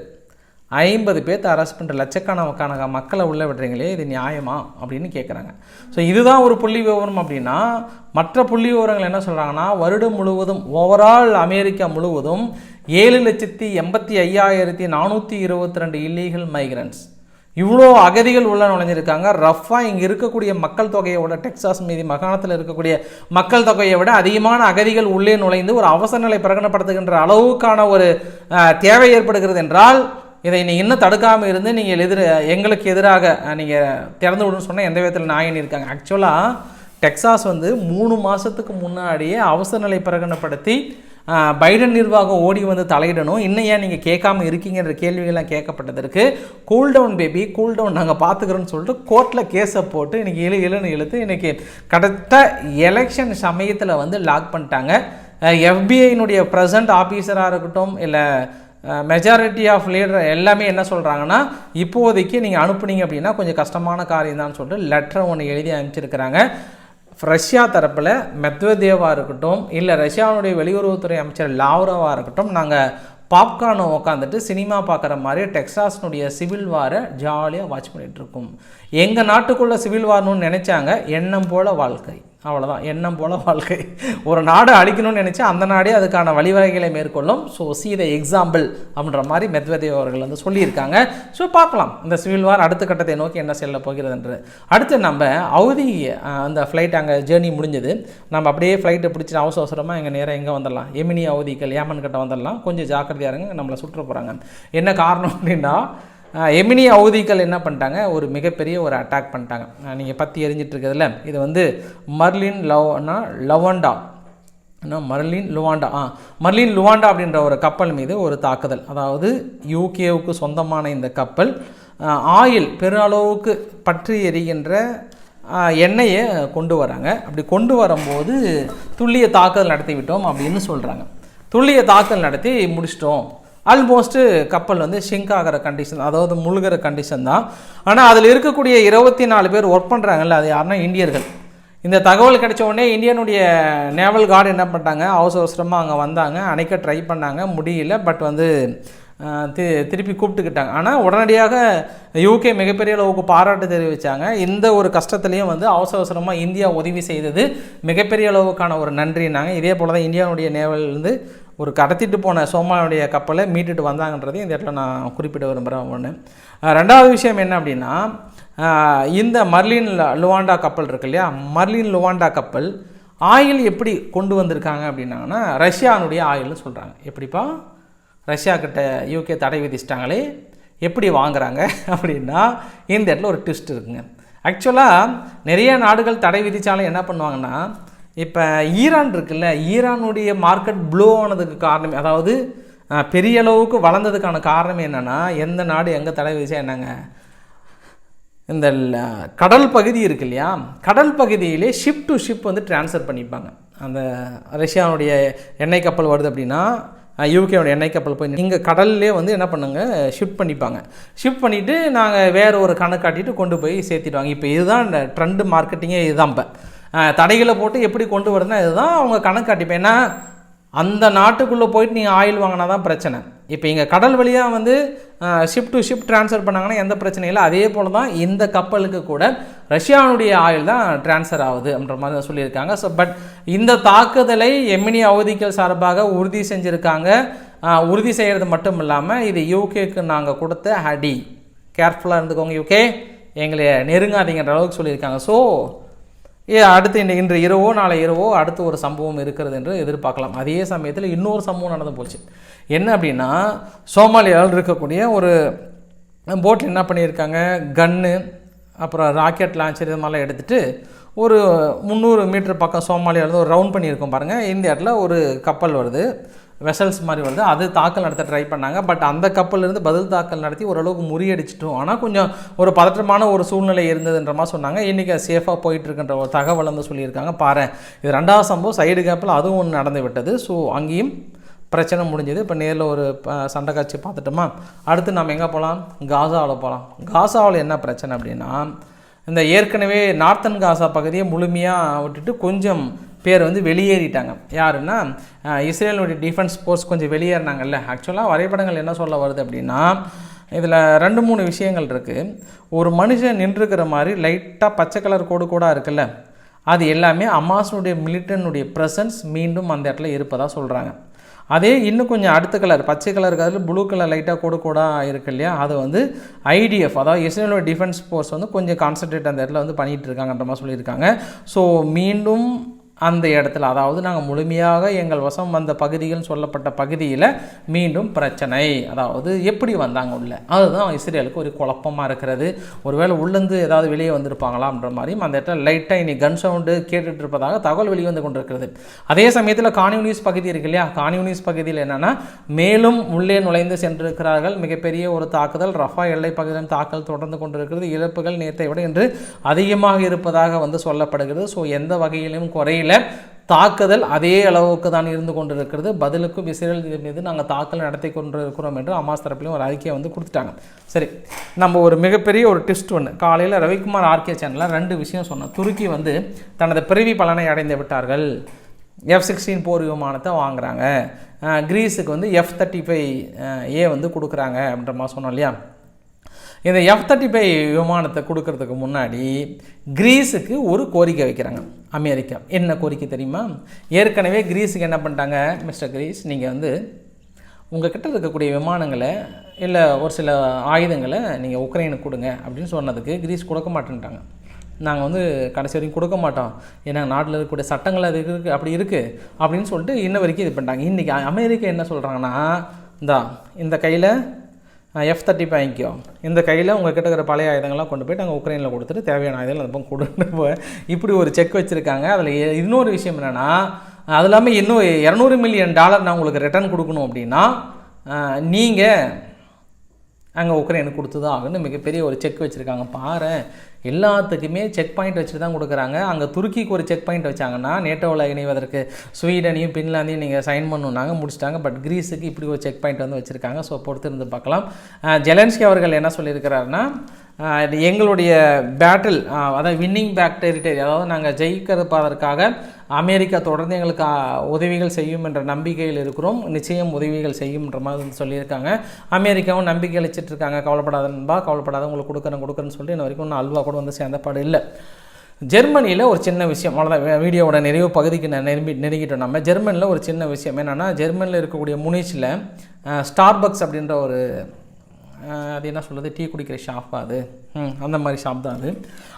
Speaker 1: ஐம்பது பேர்த்த அரெஸ்ட் பண்ணுற லட்சக்கணக்கான மக்களை உள்ள விடுறீங்களே இது நியாயமா? அப்படின்னு கேட்குறாங்க ஸோ இதுதான் ஒரு புள்ளி விவரம் அப்படின்னா மற்ற புள்ளி விவரங்கள் என்ன சொல்கிறாங்கன்னா வருடம் முழுவதும் ஓவரால் அமெரிக்கா முழுவதும் ஏழு லட்சத்தி எண்பத்தி ஐயாயிரத்தி நானூற்றி இருபத்தி ரெண்டு இல்லீகல் மைக்ரன்ஸ் இவ்வளோ அகதிகள் உள்ள நுழைஞ்சிருக்காங்க. ரஃப்பாக இங்கே இருக்கக்கூடிய மக்கள் தொகையை விட டெக்சாஸ் மீதி மாகாணத்தில் இருக்கக்கூடிய மக்கள் தொகையை விட அதிகமான அகதிகள் உள்ளே நுழைந்து ஒரு அவசர நிலை பிரகடனப்படுத்துகின்ற அளவுக்கான ஒரு தேவை ஏற்படுகிறது என்றால் இதை நீ இன்னும் தடுக்காமல் இருந்து நீங்கள் எதிர எங்களுக்கு எதிராக நீங்கள் திறந்து விடுன்னு சொன்னால் எந்த விதத்தில் நாயன் இருக்காங்க? ஆக்சுவலாக டெக்ஸாஸ் வந்து மூணு மாதத்துக்கு முன்னாடியே அவசர நிலை பிரகடனப்படுத்தி பைடன் நிர்வாகம் ஓடி வந்து தலையிடணும். இன்னும் ஏன் நீங்கள் கேட்காம இருக்கீங்கன்ற கேள்விகள்லாம் கேட்கப்பட்டதற்கு கூல்டவுன் பேபி கூல்டவுன் நாங்கள் பார்த்துக்குறோன்னு சொல்லிட்டு கோர்ட்டில் கேஸை போட்டு இன்றைக்கி இழு இழுன்னு இழுத்து இன்றைக்கி கரெக்டாக எலெக்ஷன் சமயத்தில் வந்து லாக் பண்ணிட்டாங்க. எஃபிஐனுடைய ப்ரெசன்ட் ஆஃபீஸராக இருக்கட்டும் இல்லை மெஜாரிட்டி ஆஃப் லீடர் எல்லாமே என்ன சொல்கிறாங்கன்னா இப்போதைக்கு நீங்கள் அனுப்புனீங்க அப்படின்னா கொஞ்சம் கஷ்டமான காரியம் தான் சொல்லிட்டு லெட்டரை ஒன்று எழுதி அனுப்பிச்சிருக்கிறாங்க. ரஷ்யா தரப்பில் மெத்வதேவாக இருக்கட்டும் இல்லை ரஷ்யாவுடைய வெளியுறவுத்துறை அமைச்சர் லாவ்ரோவாக இருக்கட்டும் நாங்கள் பாப்கார்னை உட்காந்துட்டு சினிமா பார்க்குற மாதிரி டெக்ஸாஸ்னுடைய சிவில் வாரை ஜாலியாக வாட்ச் பண்ணிகிட்ருக்கோம் எங்கள் நாட்டுக்குள்ளே சிவில் வாரணும்னு நினச்சாங்க எண்ணம் போல வாழ்க்கை. அவ்வளோதான் எண்ணம் போல வாழ்க்கை. ஒரு நாடு அழிக்கணும்னு நினச்சா அந்த நாடே அதுக்கான வழிவகைகளை மேற்கொள்ளும். ஸோ சி த எக்ஸாம்பிள் அப்படின்ற மாதிரி மெத்வதேவ் அவர்கள் வந்து சொல்லியிருக்காங்க. ஸோ பார்க்கலாம். இந்த சிவில் வார் அடுத்த கட்டத்தை நோக்கி என்ன செல்ல போகிறதுன்றது. அடுத்து நம்ம அவதி அந்த ஃப்ளைட் அங்கே ஜேர்னி முடிஞ்சது. நம்ம அப்படியே ஃப்ளைட்டை பிடிச்சி அவசர அவசரமாக எங்கள் நேரம் எங்கே வந்துடலாம்? எமினி அவதிகள் ஏமன் கிட்ட வந்துடலாம். கொஞ்சம் ஜாக்கிரதையாக இருங்க. நம்மளை சுற்ற போகிறாங்க என்ன காரணம் அப்படின்னா எமினி அவதிகள் என்ன பண்ணிட்டாங்க? ஒரு மிகப்பெரிய ஒரு அட்டாக் பண்ணிட்டாங்க. நீங்கள் பற்றி எரிஞ்சிட்டு இருக்கிறதுல இது வந்து Marlin Luanda Luanda Marlin Luanda ஆ மர்லின் லுவாண்டா அப்படின்ற ஒரு கப்பல் மீது ஒரு தாக்குதல். அதாவது யூகேவுக்கு சொந்தமான இந்த கப்பல் ஆயில் பெருளவுக்கு பற்றி எரிகின்ற எண்ணெயை கொண்டு வராங்க. அப்படி கொண்டு வரும்போது துல்லிய தாக்குதல் நடத்தி விட்டோம் அப்படின்னு சொல்கிறாங்க துல்லிய தாக்குதல் நடத்தி முடிச்சிட்டோம். ஆல்மோஸ்ட்டு கப்பல் வந்து ஷிங்க் ஆகிற கண்டிஷன் அதாவது முழுகிற கண்டிஷன் தான். ஆனால் அதில் இருக்கக்கூடிய இருபத்தி நாலு பேர் ஒர்க் பண்ணுறாங்கல்ல அது யாருன்னா இந்தியர்கள். இந்த தகவல் கிடைச்ச உடனே இந்தியனுடைய நேவல் கார்டு என்ன பண்ணிட்டாங்க அவசர அவசரமாக அங்கே வந்தாங்க அணைக்க ட்ரை பண்ணாங்க முடியல பட் வந்து தி திருப்பி கூப்பிட்டுக்கிட்டாங்க. ஆனால் உடனடியாக யூகே மிகப்பெரிய அளவுக்கு பாராட்டு தெரிவித்தாங்க இந்த ஒரு கஷ்டத்துலேயும் வந்து அவசர அவசரமாக இந்தியா உதவி செய்தது மிகப்பெரிய அளவுக்கான ஒரு நன்றினாங்க இதே போல் தான் இந்தியாவுடைய நேவல் வந்து ஒரு கடத்திட்டு போன சோமாவுடைய கப்பலை மீட்டுட்டு வந்தாங்கன்றதையும் இந்த இடத்துல நான் குறிப்பிட விரும்புகிறேன் ஒன்று ரெண்டாவது விஷயம் என்ன அப்படின்னா இந்த மர்லின் ல- லுவாண்டா கப்பல் இருக்கு இல்லையா? மர்லின் லுவாண்டா கப்பல் ஆயில் எப்படி கொண்டு வந்திருக்காங்க அப்படின்னாங்கன்னா ரஷ்யானுடைய ஆயில்னு சொல்கிறாங்க எப்படிப்பா? ரஷ்யா கிட்ட யூகே தடை விதிச்சிட்டாங்களே எப்படி வாங்குறாங்க அப்படின்னா இந்த இடத்துல ஒரு ட்விஸ்ட் இருக்குங்க. ஆக்சுவலாக நிறைய நாடுகள் தடை விதித்தாலும் என்ன பண்ணுவாங்கன்னா இப்போ ஈரான் இருக்குல்ல ஈரானுடைய மார்க்கெட் ப்ளோ ஆனதுக்கு காரணம் அதாவது பெரிய அளவுக்கு வளர்ந்ததுக்கான காரணம் என்னென்னா எந்த நாடு எங்கே தடை விதிச்சா என்னங்க? இந்த கடல் பகுதி இருக்கு இல்லையா? கடல் பகுதியிலே ஷிப் டு ஷிப் வந்து ட்ரான்ஸ்ஃபர் பண்ணிப்பாங்க. அந்த ரஷ்யாவுடைய எண்ணெய் கப்பல் வருது அப்படின்னா யூகேவோட எண்ணெய் கப்பல் போய் இங்கே கடல்லே வந்து என்ன பண்ணுங்க ஷிஃப்ட் பண்ணிப்பாங்க. ஷிஃப்ட் பண்ணிவிட்டு நாங்கள் வேறு ஒரு கணக்கு காட்டிட்டு கொண்டு போய் சேர்த்திடுவாங்க. இப்போ இதுதான் இந்த ட்ரெண்டு மார்க்கெட்டிங்கே இதுதான் இப்போ. தடைகளை போட்டு எப்படி கொண்டு வருதுன்னா இதுதான் அவங்க கணக்கு காட்டிப்பேன் ஏன்னா அந்த நாட்டுக்குள்ளே போயிட்டு நீங்கள் ஆயில் வாங்கினா தான் பிரச்சனை. இப்போ இங்கே கடல் வழியாக வந்து ஷிப் டு ஷிப் ட்ரான்ஸ்ஃபர் பண்ணாங்கன்னா எந்த பிரச்சனையும் இல்லை. அதே போல் தான் இந்த கப்பலுக்கு கூட ரஷ்யாவுடைய ஆயில் தான் ட்ரான்ஸ்ஃபர் ஆகுது அப்படின்ற மாதிரி தான் சொல்லியிருக்காங்க. ஸோ பட் இந்த தாக்குதலை எமினி அவதிகள் சார்பாக உறுதி செஞ்சுருக்காங்க. உறுதி செய்கிறது மட்டும் இல்லாமல் இது யூகேக்கு நாங்கள் கொடுத்த அடி. கேர்ஃபுல்லாக இருந்துக்கோங்க யூகே எங்களை நெருங்காதீங்கன்ற அளவுக்கு சொல்லியிருக்காங்க. ஸோ அடுத்து இன்று இன்று இரவோ நாளை இரவோ அடுத்து ஒரு சம்பவம் இருக்கிறது என்று எதிர்பார்க்கலாம். அதே சமயத்தில் இன்னொரு சம்பவம் நடந்து போச்சு. என்ன அப்படின்னா சோமாலியாவில் இருக்கக்கூடிய ஒரு போட்டில் என்ன பண்ணியிருக்காங்க? கன்னு அப்புறம் ராக்கெட் லான்ச்சர் இது மாதிரிலாம் எடுத்துகிட்டு ஒரு முந்நூறு மீட்டர் பக்கம் சோமாலியாவிலேருந்து ஒரு ரவுண்ட் பண்ணியிருக்கோம் பாருங்கள் இந்த இடத்துல ஒரு கப்பல் வருது. வெசல்ஸ் மாதிரி வருது. அது தாக்கல் நடத்த ட்ரை பண்ணாங்க. பட் அந்த கப்பலிருந்து பதில் தாக்கல் நடத்தி ஓரளவுக்கு முறியடிச்சிட்டோம். ஆனால் கொஞ்சம் ஒரு பதற்றமான ஒரு சூழ்நிலை இருந்ததுன்ற மாதிரி சொன்னாங்க. இன்றைக்கி சேஃபாக போயிட்டுருக்குன்ற ஒரு தகவல் வந்து சொல்லியிருக்காங்க. பாரு இது ரெண்டாவது சம்பவம். சைடு கேப்பில் அதுவும் ஒன்று நடந்து விட்டது. ஸோ அங்கேயும் பிரச்சனை முடிஞ்சது. இப்போ நேரில் ஒரு ப- சண்டை காட்சி பார்த்துட்டோமா? அடுத்து நம்ம எங்கே போகலாம் காசாவில் போகலாம் காசாவில் என்ன பிரச்சனை அப்படின்னா இந்த ஏற்கனவே நார்த்தன் காசா பகுதியை முழுமையாக விட்டுட்டு கொஞ்சம் பேர் வந்து வெளியேறிட்டாங்க. யாருன்னா இஸ்ரேலுடைய டிஃபென்ஸ் ஃபோர்ஸ் கொஞ்சம் வெளியேறினாங்கல்ல. ஆக்சுவலாக வரைபடங்கள் என்ன சொல்ல வருது அப்படின்னா இதில் ரெண்டு மூணு விஷயங்கள் இருக்குது ஒரு மனுஷன் நின்றுக்கிற மாதிரி லைட்டாக பச்சை கலர் கோடு கூட இருக்குல்ல. அது எல்லாமே அமாஸனுடைய மிலிட்டனுடைய ப்ரெசன்ஸ் மீண்டும் அந்த இடத்துல இருப்பதாக சொல்கிறாங்க அதே இன்னும் கொஞ்சம் அடுத்த கலர் பச்சை கலருக்கு அதில் ப்ளூ கலர் லைட்டாக கூட கூட இருக்கு இல்லையா? அது வந்து ஐடிஎஃப் அதாவது இஸ்ரேலோட டிஃபென்ஸ் ஃபோர்ஸ் வந்து கொஞ்சம் கான்சன்ட்ரேட் அந்த இடத்துல வந்து பண்ணிகிட்டு இருக்காங்கன்ற மாதிரி சொல்லியிருக்காங்க. ஸோ மீண்டும் அந்த இடத்துல அதாவது நாங்கள் முழுமையாக எங்கள் வசம் வந்த பகுதிகள் சொல்லப்பட்ட பகுதியில் மீண்டும் பிரச்சனை. அதாவது எப்படி வந்தாங்க உள்ள? அதுதான் இஸ்ரேலுக்கு ஒரு குழப்பமாக இருக்கிறது. ஒருவேளை உள்ளேருந்து ஏதாவது வெளியே வந்திருப்பாங்களான்ற மாதிரியும் அந்த இடத்துல லைட்டாக இனி கன் சவுண்டு கேட்டுட்டு இருப்பதாக தகவல் வெளிவந்து கொண்டிருக்கிறது. அதே சமயத்தில் கான்யூனிஸ் பகுதி இருக்கு இல்லையா? கான்யூனிஸ் பகுதியில் என்னென்னா மேலும் உள்ளே நுழைந்து சென்றிருக்கிறார்கள். மிகப்பெரிய ஒரு தாக்குதல் ரஃபா எல்லை பகுதியிலும் தாக்கல் தொடர்ந்து கொண்டிருக்கிறது. இழப்புகள் நேற்றை விட இன்று அதிகமாக இருப்பதாக வந்து சொல்லப்படுகிறது. ஸோ எந்த வகையிலும் குறையில தாக்குதல் அதே அளவுக்கு தான் இருந்து கொண்டிருக்கிறது. பதிலுக்கும் இஸ்ரேல் மீது நாங்கள் தாக்கல் நடத்தி கொண்டிருக்கிறோம் என்று அமாஸ் தரப்புலையும் ஒரு அறிக்கையை வந்து கொடுத்துட்டாங்க. சரி நம்ம ஒரு மிகப்பெரிய ஒரு டிஸ்ட் ஒன்று காலையில் ரவிக்குமார் ஆர்கே சேனலில் ரெண்டு விஷயம் சொன்னோம். துருக்கி வந்து தனது பிறவி பலனை அடைந்து விட்டார்கள். எஃப் சிக்ஸ்டீன் போர் விமானத்தை வாங்குறாங்க. கிரீஸுக்கு வந்து எஃப் தேர்ட்டி ஃபைவ் ஏ வந்து கொடுக்குறாங்க அப்படின்ற மாதிரி சொன்னோம் இல்லையா? இந்த எஃப் தேர்ட்டி ஃபைவ் விமானத்தை கொடுக்கறதுக்கு முன்னாடி கிரீஸுக்கு ஒரு கோரிக்கை வைக்கிறாங்க. அமெரிக்கா. என்ன கோரிக்கை தெரியுமா? ஏற்கனவே கிரீஸுக்கு என்ன பண்ணிட்டாங்க மிஸ்டர் கிரீஸ்? நீங்கள் வந்து உங்ககிட்ட இருக்கக்கூடிய விமானங்களை இல்லை ஒரு சில ஆயுதங்களை நீங்கள் உக்ரைனுக்கு கொடுங்க அப்படின்னு சொன்னதுக்கு கிரீஸ் கொடுக்க மாட்டேன்ட்டாங்க. நாங்கள் வந்து கடைசி வரைக்கும் கொடுக்க மாட்டோம். ஏன்னா நாட்டில் இருக்கக்கூடிய சட்டங்கள் அது இருக்குது அப்படி இருக்குது அப்படின்னு சொல்லிட்டு இன்ன வரைக்கும் இது பண்ணிட்டாங்க. இன்றைக்கி அமெரிக்கா என்ன சொல்கிறாங்கன்னா இந்தா இந்த கையில் எஃப் தேர்ட்டி வாங்கிக்கோ இந்த கையில் உங்கள் கிட்ட இருக்கிற பழைய ஆயுதங்கள்லாம் கொண்டு போய் நாங்கள் உக்ரைனில் கொடுத்துட்டு தேவையான ஆயுதங்கள் அதுப்போ கொடுத்து கொடுன்னு இப்படி ஒரு செக் வச்சுருக்காங்க. அதில் இன்னொரு விஷயம் என்னென்னா அது இல்லாமல் இன்னும் இரநூறு மில்லியன் டாலர் நான் உங்களுக்கு ரிட்டர்ன் கொடுக்கணும் அப்படின்னா நீங்கள் அங்கே உக்ரைனுக்கு கொடுத்து தான் ஆகுன்னு மிகப்பெரிய ஒரு செக் வச்சுருக்காங்க. பாரு எல்லாத்துக்குமே செக் பாயிண்ட் வச்சுட்டு தான் கொடுக்குறாங்க. அங்கே துருக்கிக்கு ஒரு செக் பாயிண்ட் வச்சாங்கன்னா நேட்டோவில் இணைவதற்கு ஸ்வீடனையும் பின்லாந்தையும் நீங்கள் சைன் பண்ணுனாங்க முடிச்சிட்டாங்க. பட் கிரீஸுக்கு இப்படி ஒரு செக் பாயிண்ட் வந்து வச்சுருக்காங்க. ஸோ பொறுத்து இருந்து பார்க்கலாம் ஜெலன்ஸ்கி அவர்கள் என்ன சொல்லியிருக்கிறாருன்னா இது எங்களுடைய பேட்டில் அதாவது வின்னிங் பேக் டெரிட்டரி அதாவது நாங்கள் ஜெயிக்கிறதுக்காக அமெரிக்கா தொடர்ந்து எங்களுக்கு உதவிகள் செய்யும் என்ற நம்பிக்கையில் இருக்கிறோம். நிச்சயம் உதவிகள் செய்யும்ன்ற மாதிரி வந்து சொல்லியிருக்காங்க. அமெரிக்காவும் நம்பிக்கை அளிச்சிட்டு இருக்காங்க. கவலைப்படாத நண்பா கவலைப்படாத உங்களுக்கு கொடுக்குறேன் கொடுக்குறேன்னு சொல்லி இன்ன வரைக்கும் இன்னும் அல்வா கூட வந்து சேர்ந்த பாடு இல்லை. ஜெர்மனியில் ஒரு சின்ன விஷயம் அவ்வளோதான் வீடியோவோட நிறைவு பகுதிக்கு நான் நெருங்கி நெருங்கிட்டோம் நம்ம. ஜெர்மனியில் ஒரு சின்ன விஷயம் என்னென்னா ஜெர்மனியில் இருக்கக்கூடிய முனிச்சில் ஸ்டார்பக்ஸ் அப்படின்ற ஒரு அது என்ன சொல்கிறது டீ குடிக்கிற ஷாப் அது. அந்த மாதிரி ஷாப் தான் அது.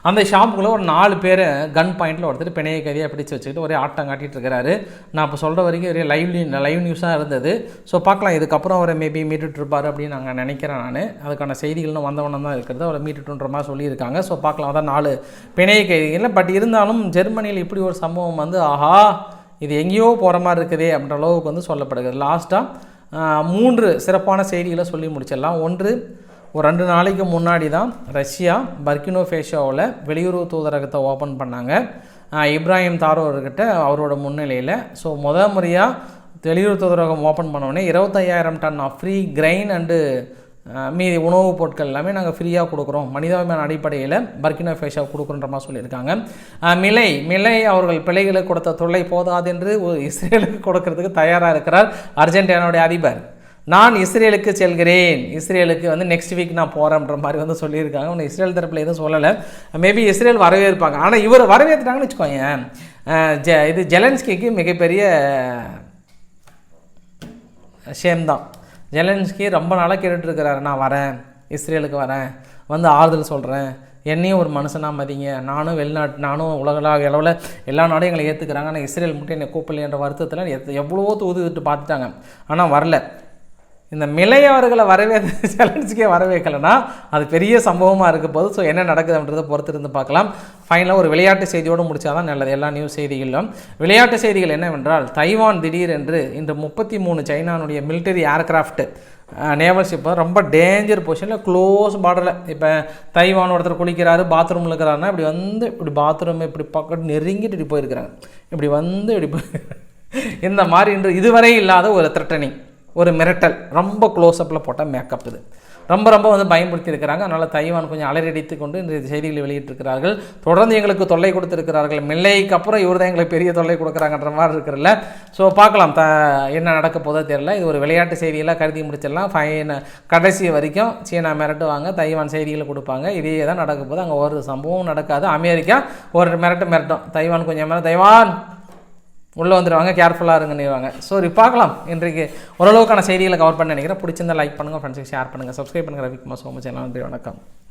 Speaker 1: அந்த ஷாப்புக்குள்ளே ஒரு நாலு பேரை கன் பாயிண்டில் ஒருத்தர் பிணைய கைதியாக பிடிச்சு வச்சுக்கிட்டு ஒரே ஆட்டம் காட்டிகிட்டு இருக்கிறாரு நான் இப்போ சொல்கிற வரைக்கும் ஒரே லைவ் லைவ் நியூஸாக இருந்தது. ஸோ பார்க்கலாம். இதுக்கப்புறம் அவரை மேபி மீட்டுட்டு இருப்பார் அப்படின்னு நாங்கள் நினைக்கிறேன் நான். அதுக்கான செய்திகளும் வந்தவனம் தான் இருக்கிறது. அவரை மீட்டுட்டுன்ற மாதிரி சொல்லியிருக்காங்க. ஸோ பார்க்கலாம். அதான் நாலு பிணைய கைதிகள். பட் இருந்தாலும் ஜெர்மனியில் இப்படி ஒரு சம்பவம் வந்து ஆஹா இது எங்கேயோ போகிற மாதிரி இருக்குதே அப்படின்ற அளவுக்கு வந்து சொல்லப்படுகிறது. லாஸ்ட்டாக மூன்று சிறப்பான செய்திகளை சொல்லி முடிச்சிடலாம். ஒன்று ஒரு ரெண்டு நாளைக்கு முன்னாடி தான் ரஷ்யா பர்கினோ ஃபேஷோவில் வெளியுறவு தூதரகத்தை ஓப்பன் பண்ணாங்க. இப்ராஹிம் தாரோர்கிட்ட அவரோட முன்னிலையில். ஸோ முத முறையாக வெளியுறவு தூதரகம் ஓப்பன் பண்ணோடனே இருபத்தையாயிரம் ton of free grain and மீதி உணவுப் பொருட்கள் எல்லாமே நாங்கள் ஃப்ரீயாக கொடுக்குறோம். மனிதாபிமான அடிப்படையில் பர்கினோ ஃபேஷா கொடுக்குறன்ற மாதிரி சொல்லியிருக்காங்க. மிலை மிலை அவர்கள் பிள்ளைகளுக்கு கொடுத்த தொல்லை போதாது என்று ஒரு இஸ்ரேலுக்கு கொடுக்கறதுக்கு தயாராக இருக்கிறார் அர்ஜென்டினாவுடைய அதிபர். நான் இஸ்ரேலுக்கு செல்கிறேன். இஸ்ரேலுக்கு வந்து நெக்ஸ்ட் வீக் நான் போகிறேன்ற மாதிரி வந்து சொல்லியிருக்காங்க. ஒன்று இஸ்ரேல் தரப்பில் எதுவும் சொல்லலை. மேபி இஸ்ரேல் வரவேற்பாங்க. ஆனால் இவர் வரவேற்றுட்டாங்கன்னு வச்சுக்கோங்க ஜ ஜெ இது ஜெலன்ஸ்கிக்கு மிகப்பெரிய ஷேம் தான். ஜெலன்ஸ்கி ரொம்ப நாளாக கேட்டுட்ருக்கிறாரு நான் வரேன் இஸ்ரேலுக்கு வரேன் வந்து ஆறுதல் சொல்கிறேன் என்னையும் ஒரு மனுஷனாக மதிங்க. நானும் வெளிநாட்டு நானும் உலகளாக அளவில் எல்லா நாடும் எங்களை ஏற்றுக்கிறாங்க ஆனால் இஸ்ரேல் மட்டும் என்னை கூப்பிடலன்ற வருத்தத்தில் எத் எவ்வளவோ தூது விட்டு பார்த்துட்டாங்க. ஆனால் வரல. இந்த மிலை அவர்களை வரவே சேலஞ்சுக்கே வர அது பெரிய சம்பவமாக இருக்க போது ஸோ என்ன நடக்குதுன்றதை பொறுத்து இருந்து பார்க்கலாம் ஃபைனலாக ஒரு விளையாட்டு செய்தியோடு முடிச்சாதான் நல்லது. எல்லா நியூஸ் செய்திகளிலும். விளையாட்டு செய்திகள் என்னவென்றால் தைவான் திடீரென்று இன்று முப்பத்தி மூணு சைனானுடைய மிலிட்டரி ஏர்கிராஃப்ட் நேவல் ஷிப் ரொம்ப டேஞ்சர் பொசிஷனில் க்ளோஸ் பார்டரில் இப்போ தைவான் ஒருத்தர் குளிக்கிறாரு பாத்ரூமில் இருக்கிறாருன்னா இப்படி வந்து இப்படி பாத்ரூம் இப்படி பக்கத்து நெருங்கிட்டு இப்படி போயிருக்கிறாங்க. இப்படி வந்து இப்படி இந்த மாதிரி இன்று இதுவரை இல்லாத ஒரு த்ரெட்டனிங் ஒரு மிரட்டல் ரொம்ப க்ளோஸ்அப்பில் போட்ட மேக்கப் இது. ரொம்ப ரொம்ப வந்து பயன்படுத்தி இருக்கிறாங்க அதனால் தைவான் கொஞ்சம் அலரடித்து கொண்டு இந்த செய்திகளை வெளியிட்டிருக்கிறார்கள். தொடர்ந்து எங்களுக்கு தொல்லை கொடுத்துருக்கிறார்கள். மில்லைக்கு அப்புறம் இவர் தான் எங்களுக்கு பெரிய தொல்லை கொடுக்குறாங்கன்ற மாதிரி இருக்கிறல்ல ஸோ பார்க்கலாம். த என்ன நடக்க போதோ தெரியல. இது ஒரு விளையாட்டு செய்தியெல்லாம் கருதி முடிச்சிடலாம். ஃபைன் கடைசி வரைக்கும் சீனா மிரட்டுவாங்க தைவான் செய்திகளை கொடுப்பாங்க. இதே தான் நடக்க போது அங்கே ஒரு சம்பவம் நடக்காது. அமெரிக்கா ஒரு மிரட்டு மிரட்டும். தைவான் கொஞ்சம் மேலே தைவான்! உள்ளே வந்துடுவாங்க கேர்ஃபுல்லாக இருங்கன்னுவாங்க ஸோ இது பார்க்கலாம். இன்றைக்கு ஓரளவுக்கான செய்திகளை கவர் பண்ண நினைக்கிறேன். பிடிச்சிருந்தா லைக் பண்ணுங்கள் ஃப்ரெண்ட்ஸுக்கு ஷேர் பண்ணுங்கள் சப்ஸ்கிரைப் பண்ணுங்கள் ரவிக்குமார் சோமச்சேனா எல்லாம் நன்றி வணக்கம்.